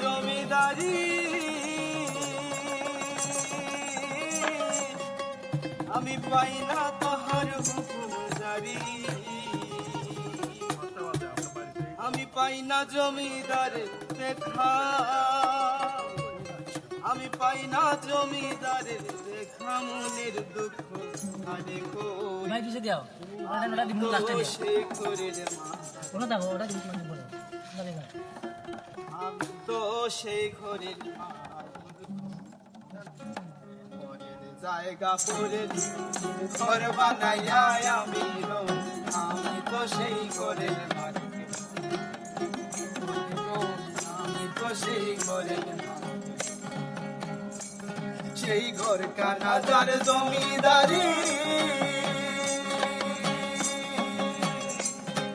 জমিদারি আমি পাই না তাহার হুকুম জারি আমি পাই না জমিদার দেখা আমি পাই না জমিদার দেখা মনের দুঃখ আরে কই ভাই পিছিয়ে দিও ওটা ওটা দিমু লাস্টে দিও ওটা দিমু মানে বলো। আমি তো সেই ঘরের জায়গা করে ঘর বানাইয়া আমি আমি তো সেই ঘরের। আমি তো সেই ঘরের। সেই ঘর কানা যার জমিদারি।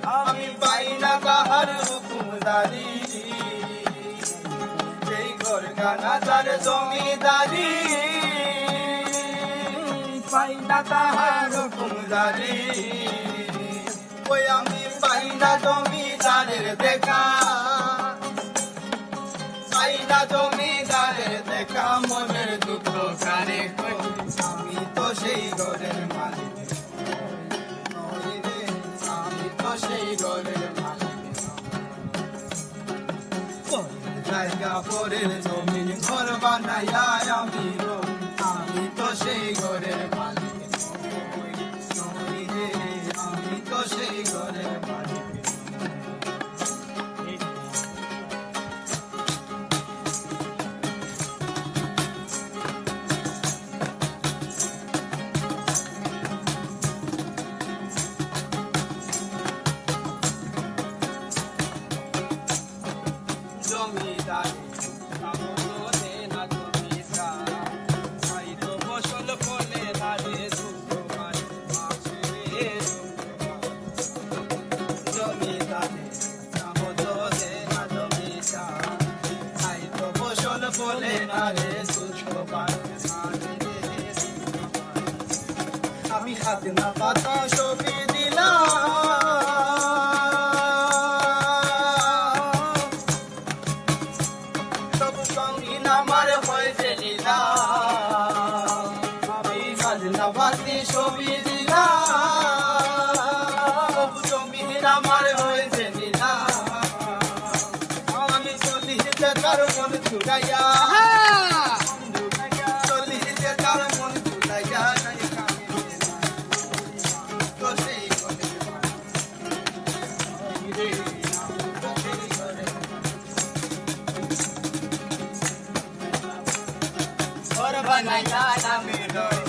আমি পাই না কাহার হুকুমদারি। সেই ঘর কানা যার জমিদারি। পাই না কাহার হুকুমদারি। ওই আমি পাই না জমিদারের জায়গা পরের জমিন ঘর বানাইয়া আমি রই। আমি তো সেই ঘরের মালিক আমি হাতে না পাতা সবই বাতি ছবি দিলাম সঙ্গীন আমার হয়েছে লীলা আমি চল্লিশে তার মন তার মন ছুটাইয়া বানাইয়া আমি রই